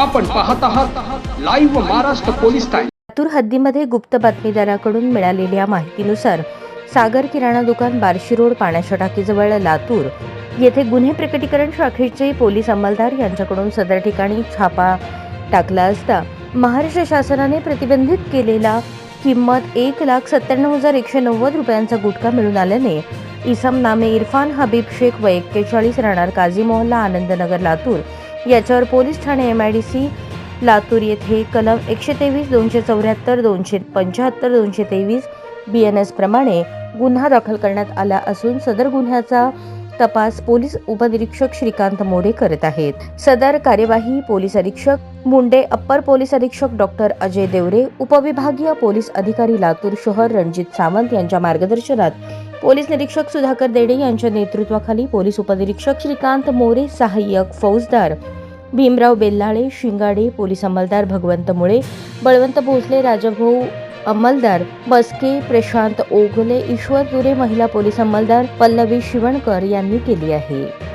आपण पाहत आहात live Maharashtra police time Latur हद्दीमध्ये गुप्त बातमीदाराकडून मिळालेल्या माहितीनुसार सागर किराणा दुकान बार्शी रोड पाण्याच्या टाकीजवळ लातूर येथे गुन्हे प्रकटीकरण शाखेचे पोलीस अंमलदार यांच्याकडून सदर ठिकाणी छापा टाकला असता महाराष्ट्र शासनाने प्रतिबंधित केलेला किंमत एक लाख सत्त्याण्णव हजार एकशे नव्वद रुपयांचा गुटखा मिळून आल्याने इसम नामे इरफान हबीब शेख व एक्केचाळीस राहणार काझी मोहल्ला आनंदनगर लातूर याच्यावर police Thane M I D C Latur येथे कलम एकशे तेवीस दोनशे चौऱ्याहत्तर दोनशे पंच्याहत्तर दोनशे तेवीस बी एन एस प्रमाणे गुन्हा दाखल करण्यात आला असून सदर गुन्ह्याचा तपास पोलीस उपनिरीक्षक श्रीकांत मोरे करत आहेत. सदर कार्यवाही पोलीस अधीक्षक मुंडे अप्पर पोलीस अधीक्षक डॉक्टर अजय देवरे उपविभागीय पोलीस अधिकारी लातूर शहर रणजित सावंत यांच्या मार्गदर्शनात पोलीस निरीक्षक सुधाकर देडे यांच्या नेतृत्वाखाली पोलीस उपनिरीक्षक श्रीकांत मोरे सहाय्यक फौजदार भीमराव बेल्लाळे शिंगाडे पोलीस अंमलदार भगवंत मुळे बळवंत भोसले राजभाऊ अंमलदार बसके प्रशांत ओगले ईश्वर दुरे महिला पोलीस अंमलदार पल्लवी शिवणकर यांनी केली आहे.